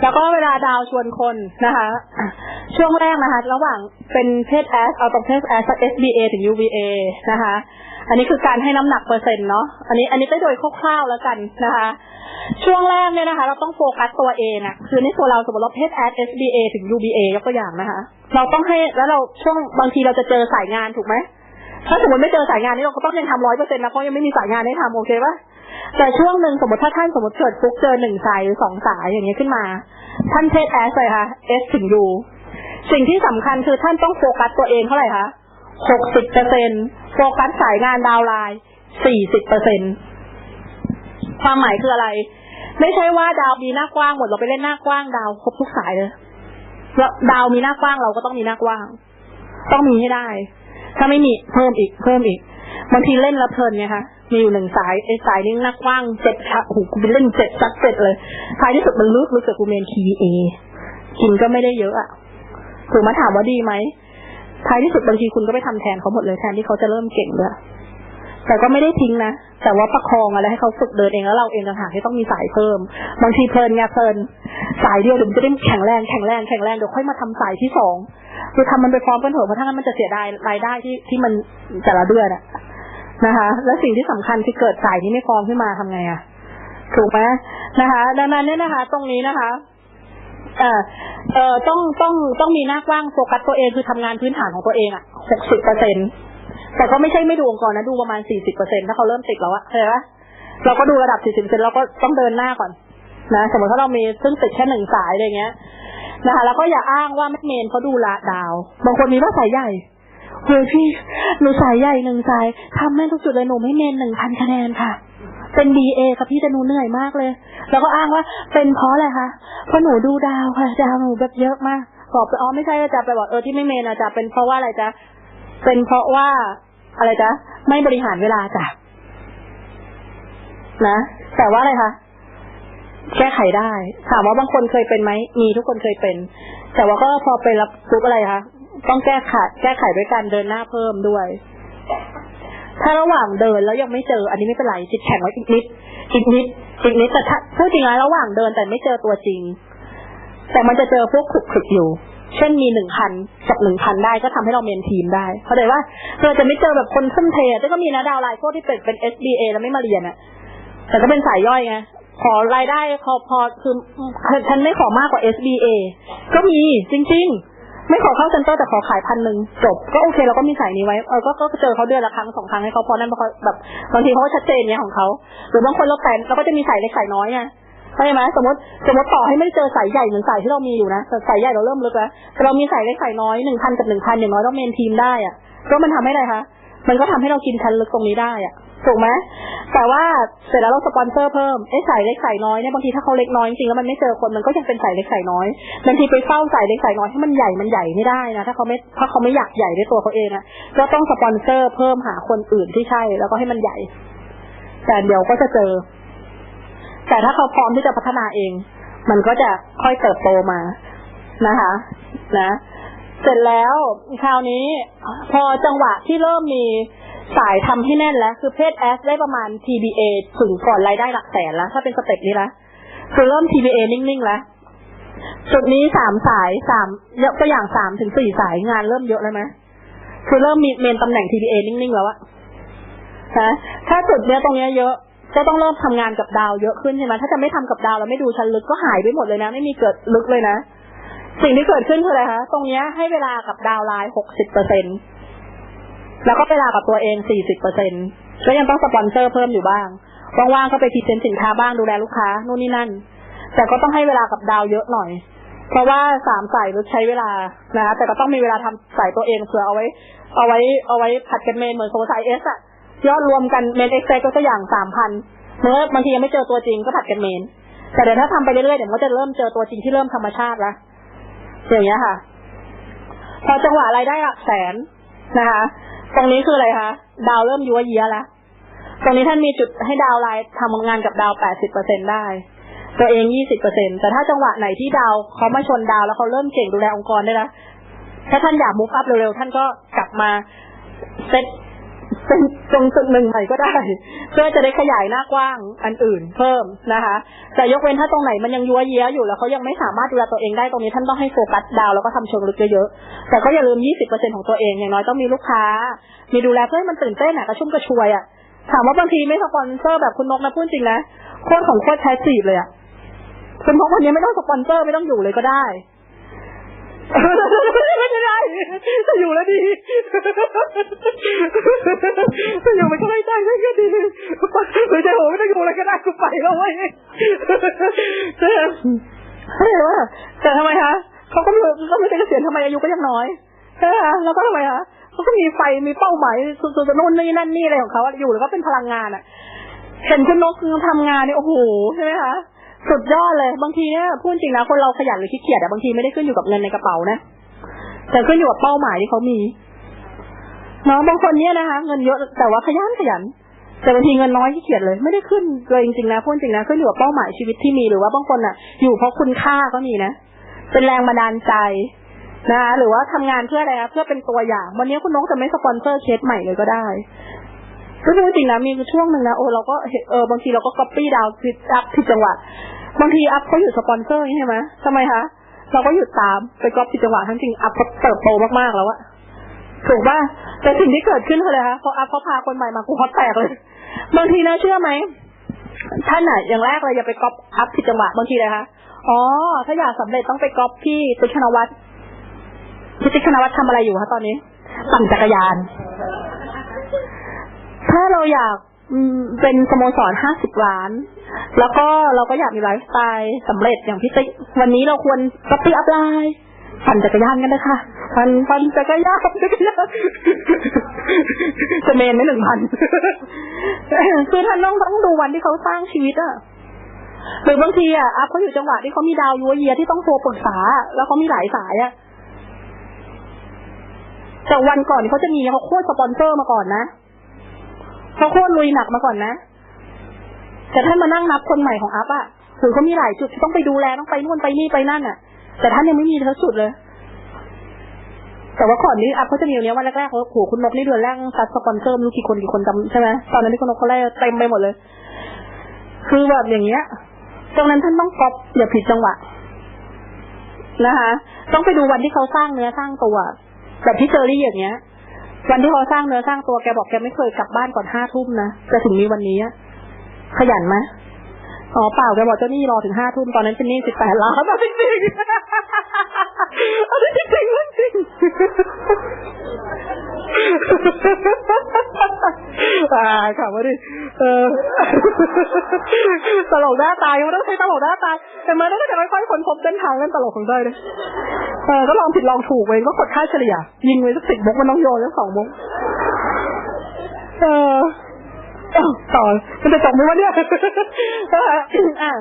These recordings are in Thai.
แล้วก็เวลาดาวชวนคนนะคะ ช่วงแรกนะคะ ระหว่างเป็นเพศ S เอาตรงเพศ S SBA ถึง UVA นะคะ อันนี้คือการให้น้ำหนักเปอร์เซ็นต์เนาะอันนี้อันนี้ได้โดยคร่าวๆแล้วกันนะคะ ช่วงแรกเนี่ยนะคะ เราต้องโฟกัสตัวเองอะคือในตัวเราสมมติเราเพศ S SBA ถึง UVA ยกตัวอย่างนะคะ เราต้องให้แล้วเราช่วงบางทีเราจะเจอสายงานถูกไหมถ้าสมมติไม่เจอสายงานนี่เราก็ต้องยังทำร้อยเปอร์เซ็นต์นะเพราะยังไม่มีสายงานให้ทำโอเคปะ แต่ช่วงหนึ่งสมมติถ้าท่านสมมติเกิดฟุกเจอหนึ่งสายหรือสองสายอย่างเงี้ยขึ้นมา ท่านเพศ S เลยค่ะ S ถึง U สิ่งที่สำคัญคือท่านต้องโฟกัสตัวเองเท่าไหร่คะหกสิบเปอร์เซ็นโฟกัสสายงานดาวไลน์สี่สิบเปอร์เซ็นความหมายคืออะไร ไม่ใช่ว่าดาวมีหน้ากว้างหมดเราไปเล่นหน้ากว้างดาวครบทุกสายเลยแล้วดาวมีหน้ากว้างเราก็ต้องมีหน้ากว้าง ต้องมีให้ได้ ถ้าไม่มีเพิ่มอีกเพิ่มอีกบางทีเล่นแล้วเพลินไงคะ มีอยู่หนึ่งสายไอ้สายนี้น้ากว้างเจ็ดค่ะโอ้โหกูไปเล่นเจ็ดซัดเจ็ดเลยท้ายที่สุดมันลึกลึกกับกูเมน TVA กินก็ไม่ได้เยอะอะถูกมาถามว่าดีไหมท้ายที่สุดบางทีคุณก็ไปทำแทนเขาหมดเลยแทนที่เขาจะเริ่มเก่งด้วยแต่ก็ไม่ได้ทิ้งนะ แต่ว่าประคองอะไรให้เขาฝึกเดินเองแล้วเราเองต่างหากที่ต้องมีสายเพิ่ม บางทีเพลินไงเพลิน สายเดียวเดี๋ยวมันจะได้แข็งแรงแข็งแรงแข็งแรงเดี๋ยวค่อยมาทำสายที่สองคือทำมันไปพร้อมกันเถอะเพราะถ้างั้นมันจะเสียดายรายได้ที่ที่มันแต่ละเดือนอะ นะคะ และสิ่งที่สำคัญคือเกิดสายที่ไม่พร้อมขึ้นมาทำไงอะถูกไหมนะคะ ดังนั้นเนี่ยนะคะ ตรงนี้นะคะเอ่อเอ่อต้องต้องต้องมีหน้ากว้างโฟกัสตัวเองคือทำงานพื้นฐานของตัวเองอะหกสิบเปอร์เซ็นแต่ก็ไม่ใช่ไม่ดูองค์กรนะดูประมาณสี่สิบเปอร์เซ็นถ้าเขาเริ่มติดแล้วอะเข้าใจปะเราก็ดูระดับสี่สิบเปอร์เซ็นเราก็ต้องเดินหน้าก่อนนะสมมติถ้าเรามีซึ่งติดแค่หนึ่งสายอะไรเงี้ยนะคะแล้วก็อย่าอ้างว่าแม่เมนเขาดูละดาว บางคนมีว่าสายใหญ่ เฮ้ยพี่หนูสายใหญ่หนึ่งสายทำแม่ทุกจุดเลยหนูไม่เมนหนึ่งพันคะแนนค่ะ เป็นดีเอค่ะพี่แต่หนูเหนื่อยมากเลย แล้วก็อ้างว่าเป็นเพราะอะไรคะเพราะหนูดูดาวค่ะดาวหนูแบบเยอะมากบอกไปอ๋อไม่ใช่จะไปบอกเออที่ไม่เมนอะจะเป็นเพราะว่าอะไรจ๊ะเป็นเพราะว่าอะไรจ๊ะไม่บริหารเวลาจ้ะนะแต่ว่าอะไรคะแก้ไขได้ถามว่าบางคนเคยเป็นไหมมีทุกคนเคยเป็น แต่ว่าก็พอไปรับทุกอะไรคะ ต้องแก้ไขแก้ไขด้วยการเดินหน้าเพิ่มด้วย ถ้าระหว่างเดินแล้วยังไม่เจอ อันนี้ไม่เป็นไรจิตแข็งไว้อีกนิดอีกนิดอีกนิดแต่ถ้าพูดจริงนะระหว่างเดินแต่ไม่เจอตัวจริง แต่มันจะเจอพวกขลุกขลุกอยู่ เช่นมีหนึ่งพันกับหนึ่งพันได้ก็ทำให้เราเมนทีมได้เข้าใจว่าเราจะไม่เจอแบบคนทุ่มเทแต่ก็มีนะดาวไลน์พวกที่เป็นเป็น SBA แล้วไม่มาเรียนอะแต่ก็เป็นสายย่อยไงขอรายได้พอพอคือฉันไม่ขอมากกว่า SBA ก็มีจริง ๆ ไม่ขอเข้าเซ็นเตอร์แต่ขอขายพันหนึ่งจบ ก็โอเคเราก็มีสายนี้ไว้ เออก็ก็เจอเขาเดือนละครั้งสองครั้งให้เขาพอนั่นเพราะแบบบางทีเขาก็ชัดเจนเนี้ยของเขาหรือบางคนเราแต่เราก็จะมีสายเล็กสายน้อยไงเข้าใจไหมสมมติสมมติต่อให้ไม่ได้เจอสายใหญ่เหมือนสายที่เรามีอยู่นะแต่สายใหญ่เราเริ่มลึกแล้วแต่เรามีสายเล็กสายน้อยหนึ่งพันกับหนึ่งพันอย่างน้อยเราเมนทีมได้อะก็มันทำให้อะไรคะ มันก็ทำให้เรากินชั้นลึกตรงนี้ได้อะถูกไหมแต่ว่าเสร็จแล้วเราสปอนเซอร์เพิ่มไอ้สายเล็กสายน้อยเนี่ยบางทีถ้าเขาเล็กน้อยจริงๆแล้วมันไม่เจอคนมันก็ยังเป็นสายเล็กสายน้อยบางทีไปเฝ้าสายเล็กสายน้อยให้มันใหญ่มันใหญ่ไม่ได้นะถ้าเขาไม่ถ้าเขาไม่อยากใหญ่ด้วยตัวเขาเองอะก็ต้องสปอนเซอร์เพิ่มหาคนอื่นที่ใช่ แล้วก็ให้มันใหญ่ แต่เดี๋ยวก็จะเจอ แต่ถ้าเขาพร้อมที่จะพัฒนาเอง มันก็จะค่อยเติบโตมานะคะ นะ เสร็จแล้วคราวนี้ พอจังหวะที่เริ่มมีสายทำให้แน่นแล้ว คือเพศ S ได้ประมาณ TBA ถึงก่อนรายได้หลักแสนแล้ว ถ้าเป็นสเต็ปนี้ละคือเริ่ม TBA นิ่งๆแล้วจุดนี้สามสายสามยกตัวอย่างสามถึงสี่สายงานเริ่มเยอะแล้วไหมคือเริ่มมีเมนตำแหน่ง TBA นิ่งๆแล้วอะนะถ้าจุดเนี้ยตรงเนี้ยเยอะก็ต้องเริ่มทำงานกับดาวเยอะขึ้นใช่ไหมถ้าจะไม่ทำกับดาวแล้วไม่ดูชั้นลึกก็หายไปหมดเลยนะ ไม่มีเกิดลึกเลยนะ สิ่งที่เกิดขึ้นคืออะไรคะ ตรงนี้ให้เวลากับดาวไลน์หกสิบเปอร์เซ็นแล้วก็เวลากับตัวเองสี่สิบเปอร์เซ็นก็ยังต้องสปอนเซอร์เพิ่มอยู่บ้าง ว่างๆก็ไปพรีเซนต์สินค้าบ้างดูแลลูกค้านู่นนี่นั่น แต่ก็ต้องให้เวลากับดาวเยอะหน่อย เพราะว่าสามสายลึกใช้เวลานะแต่ก็ต้องมีเวลาทำสายตัวเองเผื่อเอาไว้ เอาไว้เอาไว้ผัดกันเมนเหมือนโซสายเอสอะยอดรวมกันเมนเอ็กเซก็ตัวอย่างสามพันเมื่อบางทียังไม่เจอตัวจริงก็ผัดกันเมน แต่เดี๋ยวถ้าทำไปเรื่อยๆเดี๋ยวมันก็จะเริ่มเจอตัวจริงที่เริ่มธรรมชาติละ อย่างเงี้ยค่ะ พอจังหวะรายได้หลักแสนนะคะ ตรงนี้คืออะไรคะดาวเริ่มยัวเยียแล้วตรงนี้ท่านมีจุดให้ดาวไลน์ทำงานกับดาวแปดสิบเปอร์เซ็นได้ ตัวเองยี่สิบเปอร์เซ็นแต่ถ้าจังหวะไหนที่ดาวเขามาชนดาวแล้วเขาเริ่มเก่งดูแลองค์กรได้แล้วถ้าท่านอยากมุกอัพเร็วๆท่านก็กลับมาเซต เป็นตรงจุดหนึ่งใหม่ก็ได้ เพื่อจะได้ขยายหน้ากว้างอันอื่นเพิ่มนะคะแต่ยกเว้นถ้าตรงไหนมันยังยัวเยี้ยอยู่แล้วเขายังไม่สามารถดูแลตัวเองได้ตรงนี้ท่านต้องให้โฟกัสดาวแล้วก็ทำเชิงลึกเยอะๆแต่ก็อย่าลืม 20%ของตัวเองอย่างน้อยต้องมีลูกค้า มีดูแลเพื่อให้มันตื่นเต้นอะกระชุ่มกระชวยอะถามว่าบางทีไม่สปอนเซอร์แบบคุณนกนะพูดจริงนะโคตรของโคตรแท้จีบเลยอะคุณนกวันนี้ไม่ต้องสปอนเซอร์ไม่ต้องอยู่เลยก็ได้ ไม่ได้จะอยู่แล้วดีจะอยู่ไม่ก็ไม่ได้ไม่ก็ดีไม่ใช่โหไม่ต้องอยู่อะไรก็ได้กูไปแล้วเว้ยแต่ว่าแต่ทำไมคะเขาก็ไม่ก็ไม่ได้เกษียณทำไมอายุก็ยังน้อยใช่ไหมคะแล้วก็ทำไมคะเขาก็มีไฟมีเป้าหมายสุดๆนู่นนี่นั่นนี่อะไรของเขาอะอยู่แล้วก็เป็นพลังงานอะเห็นคุณนกทำงานเนี่ยโอ้โหใช่ไหมคะ สุดยอดเลย บางทีเนี่ยพูดจริงนะคนเราขยันหรือขี้เกียจอะบางทีไม่ได้ขึ้นอยู่กับเงินในกระเป๋านะแต่ขึ้นอยู่กับเป้าหมายที่เขามีเนาะบางคนเนี่ยนะคะเงินเยอะแต่ว่าขยันขยัน แต่บางทีเงินน้อยขี้เกียจเลย ไม่ได้ขึ้นเลยจริงๆนะพูดจริงนะขึ้นอยู่กับเป้าหมายชีวิตที่มีหรือว่าบางคนอะอยู่เพราะคุณค่าก็มีนะเป็นแรงบันดาลใจนะคะหรือว่าทำงานเพื่ออะไรคะเพื่อเป็นตัวอย่าง วันนี้คุณนกจะไม่สปอนเซอร์เคสใหม่เลยก็ได้ ก็พูจริงนะมีช่วงหนึ่งนะโอ้เราก็เเออบางทีเราก็ก๊อปปี้ดาวผิดอัพผิดจังหวะบางทีอัพเขาอยู่สปอนเซอร์ใช่ไหมทำไมคะเราก็หยุดตามไปก๊อปผิดจังหวะทั้งจริงอัพเขาเติบโตมากๆแล้วอะถูกป่ะแต่สิ่งที่เกิดขึ้นคืออะไรคะพออัพเขาพาคนใหม่มากูฮอตแตกเลย บางทีนะเชื่อไหมท่านไหนอย่างแรกเลยอย่าไปก๊อปอัพผิดจังหวะบางทีเลยคะอ๋อถ้าอยากสำเร็จต้องไปก๊อปพี่ติ๊กธนวัฒน์พี่ติ๊กธนวัฒน์ทำอะไรอยู่คะตอนนี้ปั่นจักรยาน ถ้าเราอยากเป็นสโมสรห้าสิบล้าน แล้วก็เราก็อยากมีไลฟ์สไตล์สำเร็จอย่างพี่ติ๊กวันนี้เราควรก๊อปปี้อัพไลน์ปั่นจักรยานกันนะคะปั่นปั่นจักรยานจักรยานจะเมนไม่หนึ่งพันคือท่านต้องต้องดูวันที่เขาสร้างชีวิตอะหรือบางทีอะอัพเขาอยู่จังหวะที่เขามีดาวยัวเยียที่ต้องโทรปรึกษา แล้วเขามีหลายสายอะแต่วันก่อนเขาจะมีเขาโคตรสปอนเซอร์มาก่อนนะ เขาโคตรลุยหนักมาก่อนนะ แต่ท่านมานั่งนับคนใหม่ของอัพอะคือเขามีหลายจุดที่ต้องไปดูแลต้องไปนู่นไปนี่ไปนั่นอะแต่ท่านยังไม่มีทั้งจุดเลย แต่ว่าก่อนนี้อัพเขาจะมีอย่างเนี้ยวันแรกๆเขาโหคุณนกนี่เดือนแรกซัดสปอนเซอร์ม่รู้กี่คนกี่คนจำใช่ไหมตอนนั้นที่คุณนกเขาไล่เต็มไปหมดเลย คือแบบอย่างเงี้ยตรงนั้นท่านต้องก๊อปอย่าผิดจังหวะนะคะ ต้องไปดูวันที่เขาสร้างเนื้อสร้างตัวแบบที่เจอรี่อย่างเงี้ย วันที่เขาสร้างเนื้อสร้างตัวแกบอกแกไม่เคยกลับบ้านก่อนห้าทุ่มนะแต่ถึงมีวันนี้ขยันไหมอ๋อเปล่าแกบอกเจ้าหนี้รอถึงห้าทุ่มตอนนั้นเป็นหนี้สิบแปดล้านเอาจริงจริงเอาจริงจริงเรื่องจริงอ่าขับมาดิเออตลกหน้าตายไม่ต้องใช้ตลกหน้าตายแต่เมื่อนั้นก็จะค่อยๆค้นพบเส้นทางเล่นตลกของได้เลย เออก็ลองผิดลองถูกเองก็กดค่าเฉลี่ย ยิงไว้สักสิบมุกมันต้องโยนสักสองมุกเออต่อมันจะจบไหมวะเนี่ยอ่า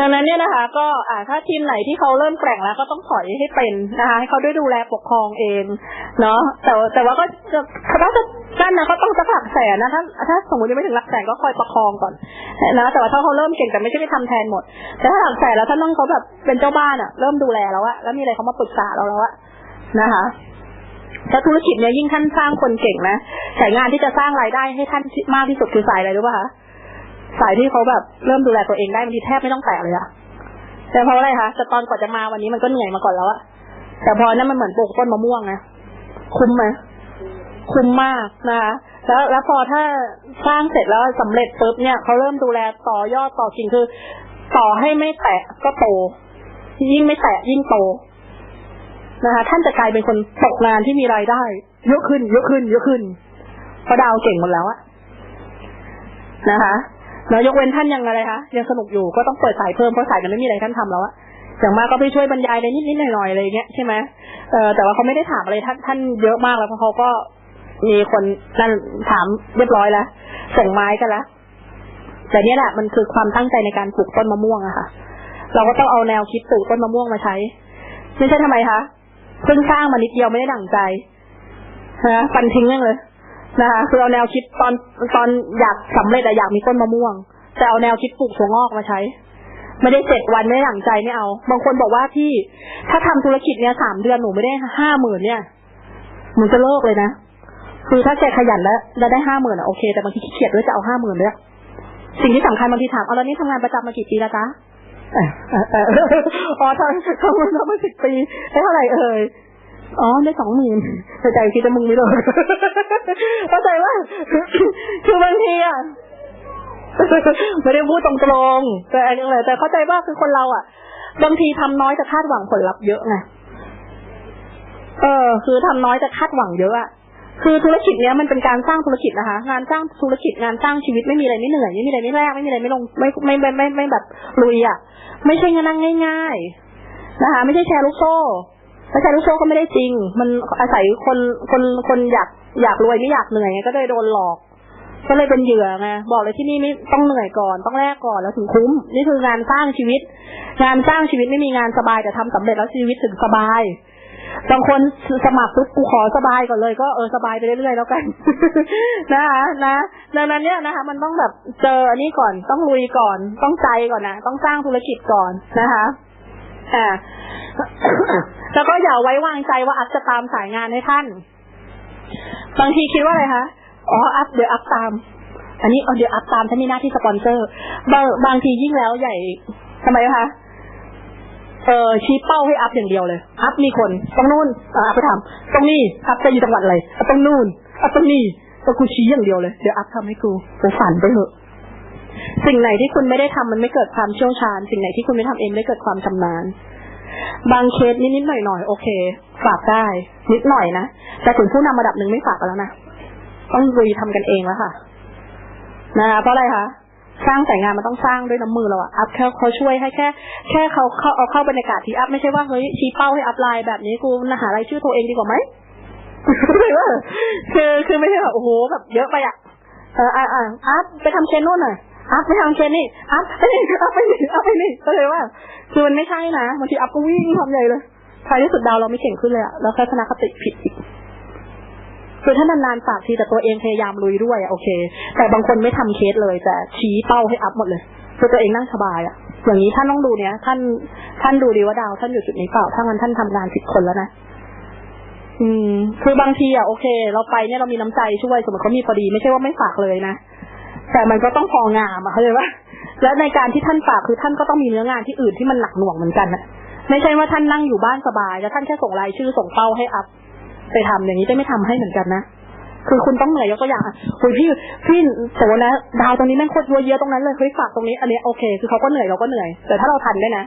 ดังนั้นเนี่ยนะคะ ก็อ่าถ้าทีมไหนที่เขาเริ่มแกร่งแล้วก็ต้องถอยให้เป็นนะคะให้เขาได้ดูแลปกครองเองเนาะแต่แต่ว่าก็จะถ้าจะนั่นนะเขาต้องสักหลักแสนนะถ้าถ้าสมมติยังไม่ถึงหลักแสนก็คอยประคองก่อนนะแต่ว่าถ้าเขาเริ่มเก่งแต่ไม่ใช่ไปทำแทนหมด แต่ถ้าหลักแสนแล้วถ้าน้องเขาแบบเป็นเจ้าบ้านอะเริ่มดูแลแล้วอะแล้วมีอะไรเขามาปรึกษาเราแล้วอะนะคะถ้าธุรกิจเนี่ยยิ่งท่านสร้างคนเก่งนะสายงานที่จะสร้างรายได้ให้ท่านมากที่สุดคือสายอะไรรู้ป่ะคะ สายที่เขาแบบเริ่มดูแลตัวเองได้บางทีแทบไม่ต้องแตะเลยอะแต่เพราะอะไรคะแต่ตอนกว่าจะมาวันนี้มันก็เหนื่อยมาก่อนแล้วอะแต่พอนั้นมันเหมือนปลูกต้นมะม่วงนะคุ้มไหมคุ้มมากนะคะแล้วแล้วพอถ้าสร้างเสร็จแล้วสำเร็จปุ๊บเนี่ยเขาเริ่มดูแลต่อยอดต่อกิ่งคือ ต่อให้ไม่แตะก็โต ยิ่งไม่แตะยิ่งโตนะคะท่านจะกลายเป็นคนตกงานที่มีรายได้เยอะขึ้นเยอะขึ้นเยอะขึ้นเพราะดาวเก่งหมดแล้วอะนะคะ แล้วยกเว้นท่านยังอะไรคะยังสนุกอยู่ก็ต้องเปิดสายเพิ่มเพราะสายมันไม่มีอะไรท่านทำแล้วอะอย่างมากก็ไปช่วยบรรยายอะไรนิดๆหน่อยๆอะไรอย่างเงี้ยใช่ไหมเออแต่ว่าเขาไม่ได้ถามอะไรท่านท่านเยอะมากแล้วเพราะเขาก็มีคนนั่นถามเรียบร้อยแล้วส่งไม้กันแล้วแต่เนี้ยแหละมันคือความตั้งใจในการปลูกต้นมะม่วงอะค่ะ เราก็ต้องเอาแนวคิดปลูกต้นมะม่วงมาใช้ไม่ใช่ทำไมคะเพิ่งสร้างมานิดเดียวไม่ได้ดั่งใจนะฟันทิ้งเลย นะคะคือเอาแนวคิดตอนตอนอยากสำเร็จอะอยากมีต้นมะม่วง แต่เอาแนวคิดปลูกถั่วงอกมาใช้ ไม่ได้เจ็ดวันไม่ได้ดั่งใจไม่เอา บางคนบอกว่าที่ถ้าทำธุรกิจเนี้ยสามเดือนหนูไม่ได้ห้าหมื่นเนี่ยหนูจะเลิกเลยนะคือถ้าแกขยันแล้วแล้วได้ห้าหมื่นอะโอเคแต่บางทีขี้เกียจด้วยจะเอาห้าหมื่นด้วยสิ่งที่สำคัญบางทีถามเอาแล้วนี่ทำงานประจำมากี่ปีแล้วจ๊ะอ๋อทำทำมามาสิบปีได้เท่าไหร่เอ่ย อ๋อได้สองหมื่นแต่ใจคิดจะมึงไม่เลยเข้าใจว่าคือบางทีอะไม่ได้พูดตรงๆแต่อันนี้เลยแต่เข้าใจว่าคือคนเราอะ บางทีทำน้อยจะคาดหวังผลลัพธ์เยอะไงเออ คือทำน้อยจะคาดหวังเยอะอะคือธุรกิจเนี้ยมันเป็นการสร้างธุรกิจนะคะ งานสร้างธุรกิจงานสร้างชีวิตไม่มีอะไรไม่เหนื่อยไม่มีอะไรไม่แลกไม่มีอะไรไม่ลงไม่ไม่ไม่ไม่แบบลุยอะ ไม่ใช่งานนั่งง่าย ๆ นะคะ ไม่ใช่แชร์ลูกโซ่ ถ้าแชร์ลูกโซ่ก็ไม่ได้จริง มันอาศัยคนคนคนอยากอยากรวยไม่อยากเหนื่อยไงก็เลยโดนหลอก ก็เลยเป็นเหยื่อไงบอกเลยที่นี่ไม่ต้องเหนื่อยก่อนต้องแลกก่อนแล้วถึงคุ้ม นี่คืองานสร้างชีวิต งานสร้างชีวิตไม่มีงานสบายแต่ทำสำเร็จแล้วชีวิตถึงสบายบางคนสมัครปุ๊บกูขอสบายก่อนเลยก็เออสบายไปเรื่อยๆแล้วกันนะคะนะดังนั้นเนี่ยนะคะ มันต้องแบบเจออันนี้ก่อนต้องลุยก่อน ต้องใจก่อนนะต้องสร้างธุรกิจก่อนนะคะ อ่าแล้วก็อย่าไว้วางใจว่าอัพจะตามสายงานให้ท่าน บางทีคิดว่าอะไรคะ อ๋อ อัพเดี๋ยวอัพตาม อันนี้เอเดี๋ยวอัพตามฉันมีหน้าที่สปอนเซอร์ บางบางทียิ่งแล้วใหญ่ทำไมคะ เออชี้เป้าให้อัพอย่างเดียวเลย อัพมีคนตรงนู่นอัพไปทำตรงนี้อัพจะอยู่จังหวัดอะไรอัพตรงนู่นอัพตรงนี้ก็กูชี้อย่างเดียวเลย เดี๋ยวอัพทำให้กูกูฝันไปเถอะ สิ่งไหนที่คุณไม่ได้ทำมันไม่เกิดความเชี่ยวชาญ สิ่งไหนที่คุณไม่ทำเองไม่เกิดความชำนาญ บางเคสนิดๆหน่อยๆโอเค ฝากได้ นิดหน่อยนะแต่ถึงผู้นำระดับหนึ่งไม่ฝากแล้วนะต้องลุยทำกันเองแล้วค่ะนะคะเพราะอะไรคะสร้างแต่งงานมันต้องสร้างด้วยน้ำมือเราอะอัพแค่เขาช่วยให้แค่ แค่เขาเขาเอาเข้าบรรยากาศที่อัพไม่ใช่ว่าเฮ้ยชี้เป้าให้อัพไลน์แบบนี้กูนะหารายชื่อโทรเองดีกว่าไหมคือคือไม่ใช่แบบโอ้โหแบบเยอะไปอะเอออ่าอ่าอัพไปทำเชนนู่นหน่อย อัพไปทำเชนนี่อัพไปนี่อัพไปนี่อัพไปนี่ก็เลยว่าคือมันไม่ใช่นะบางทีอัพก็วิ่งทำใหญ่เลยท้ายที่สุดดาวเราไม่เก่งขึ้นเลยอะแล้วทัศนคติผิดอีกคือถ้านานๆฝากทีแต่ตัวเองพยายามลุยด้วยอะโอเค แต่บางคนไม่ทำเคสเลย แต่ชี้เป้าให้อัพหมดเลยคือตัวเองนั่งสบายอะอย่างนี้ท่านต้องดูเนี้ยท่านท่านดูดีว่าดาวท่านอยู่จุดนี้เปล่าถ้างั้นท่านทำงานผิดคนแล้วนะอืม คือบางทีอะโอเค เราไปเนี่ยเรามีน้ำใจช่วยสมมติเขามีพอดีไม่ใช่ว่าไม่ฝากเลยนะ แต่มันก็ต้องพองามอะเข้าใจปะแล้วในการที่ท่านฝากคือท่านก็ต้องมีเนื้องานที่อื่นที่มันหนักหน่วงเหมือนกันนะไม่ใช่ว่าท่านนั่งอยู่บ้านสบาย แล้วท่านแค่ส่งรายชื่อส่งเป้าให้อัพไปทำอย่างนี้ได้ไม่ทำให้เหมือนกันนะคือคุณต้องเหนื่อยยกตัวอย่างอะคุยพี่พี่โสนะดาวตรงนี้แม่งโคตรยัวเยอะตรงนั้นเลยเฮ้ยฝากตรงนี้ อันนี้โอเค คือเขาก็เหนื่อยเราก็เหนื่อย แต่ถ้าเราทันได้นะ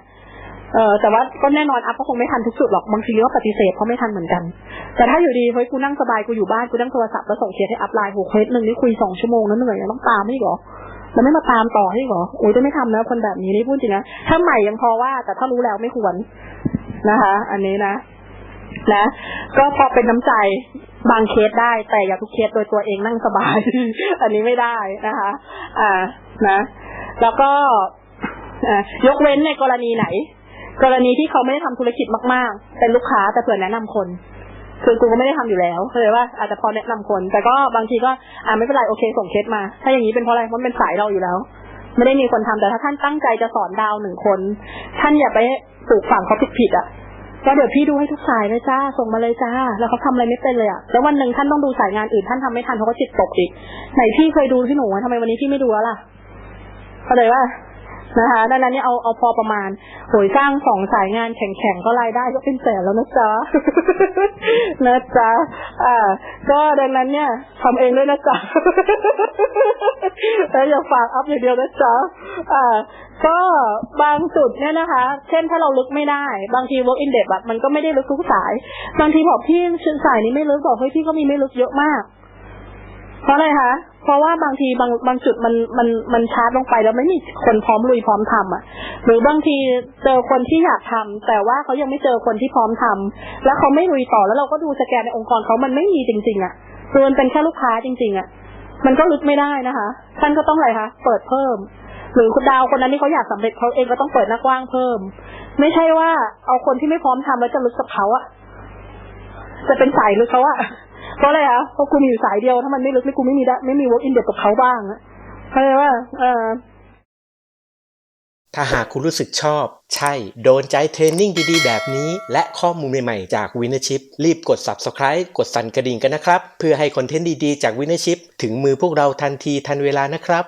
เออแต่ว่าก็แน่นอนอัพก็คงไม่ทันทุกจุดหรอกบางทีก็ปฏิเสธเพราะไม่ทันเหมือนกัน แต่ถ้าอยู่ดีเฮ้ยกูนั่งสบายกูอยู่บ้านกูนั่งโทรศัพท์แล้วส่งเคสให้อัพไลน์โหเคสหนึ่งนี่คุยสองชั่วโมงแล้วเหนื่อยต้องตามไม่หรอแล้วไม่มาตามต่อให้หรอโอ้ยจะไม่ทำนะคนแบบนี้นี่พูดจริงนะถ้าใหม่ยังพอว่าแต่ถ้ารู้แล้วไม่ควรนะคะ อันนี้นะนะก็พอเป็นน้ำใจบางเคสได้ แต่อย่าทุกเคสโดยตัวเองนั่งสบาย อันนี้ไม่ได้นะคะ อ่านะ แล้วก็ยกเว้นในกรณีไหน กรณีที่เขาไม่ได้ทำธุรกิจมากๆ เป็นลูกค้าแต่เผื่อแนะนำคน คือกูก็ไม่ได้ทำอยู่แล้วเข้าใจว่าอาจจะพอแนะนำคน แต่ก็บางทีก็อ่าไม่เป็นไรโอเคส่งเคสมา ถ้าอย่างนี้เป็นเพราะอะไรเพราะมันเป็นสายเราอยู่แล้ว ไม่ได้มีคนทำแต่ถ้าท่านตั้งใจจะสอนดาวหนึ่งคน ท่านอย่าไปปลูกฝังเขาผิดๆอะก็เดี๋ยวพี่ดูให้ทุกสายเลยจ้าส่งมาเลยจ้า แล้วเขาทำอะไรไม่เป็นเลยอะแล้ววันหนึ่งท่านต้องดูสายงานอื่นท่านทำไม่ทันเขาก็จิตตกอีกไหนพี่เคยดูพี่หนูทำไมวันนี้พี่ไม่ดูแล้วล่ะเข้าใจว่า นะคะดังนั้นเนี่ยเอาเอาพอประมาณโหยสร้างสองสายงานแข่งๆก็รายได้ก็เป็นแสนแล้วนะจ๊ะนะจ๊ะอ่า ก็ดังนั้นเนี่ยทำเองด้วยนะจ๊ะแล้วอย่าฝากอัพอย่างเดียวนะจ๊ะอ่าก็บางจุดเนี่ยนะคะ เช่นถ้าเราลึกไม่ได้ บางที work in depth แบบมันก็ไม่ได้ลึกทุกสาย บางทีบอกพี่ชื่อสายนี้ไม่ลึกบอกเฮ้ยพี่ก็มีไม่ลึกเยอะมาก เพราะอะไรคะเพราะว่าบางทีบางบางจุดมันมันมันชาร์จลงไปแล้วไม่มีคนพร้อมลุยพร้อมทำอะ หรือบางทีเจอคนที่อยากทำแต่ว่าเขายังไม่เจอคนที่พร้อมทำแล้วเขาไม่ลุยต่อแล้วเราก็ดูสแกนในองค์กรเขามันไม่มีจริง ๆ อะคือมันเป็นแค่ลูกค้าจริง ๆ อะ มันก็ลึกไม่ได้นะคะท่านก็ต้องอะไรคะเปิดเพิ่ม หรือคุณดาวคนนั้นที่เขาอยากสำเร็จเขาเองก็ต้องเปิดหน้ากว้างเพิ่ม ไม่ใช่ว่าเอาคนที่ไม่พร้อมทำแล้วจะลึกกับเขาอะจะเป็นสายลึกเขาอะ เพราะอะไรคะเพราะกูมีอยู่สายเดียวถ้ามันไม่ลึกนี่กูไม่มีได้ไม่มี work in depth กับเขาบ้างอะเข้าใจว่าเออถ้าหากคุณรู้สึกชอบ ใช่ โดนใจเทรนนิ่งดีๆ แบบนี้ และข้อมูลใหม่ๆ จากวิน r ชิปรีบกด Subscribe กดสั่นกระดิ่งกันนะครับ เพื่อให้คอนเทนต์ดีๆ จากวิน r ชิปถึงมือพวกเราทันทีทันเวลานะครับ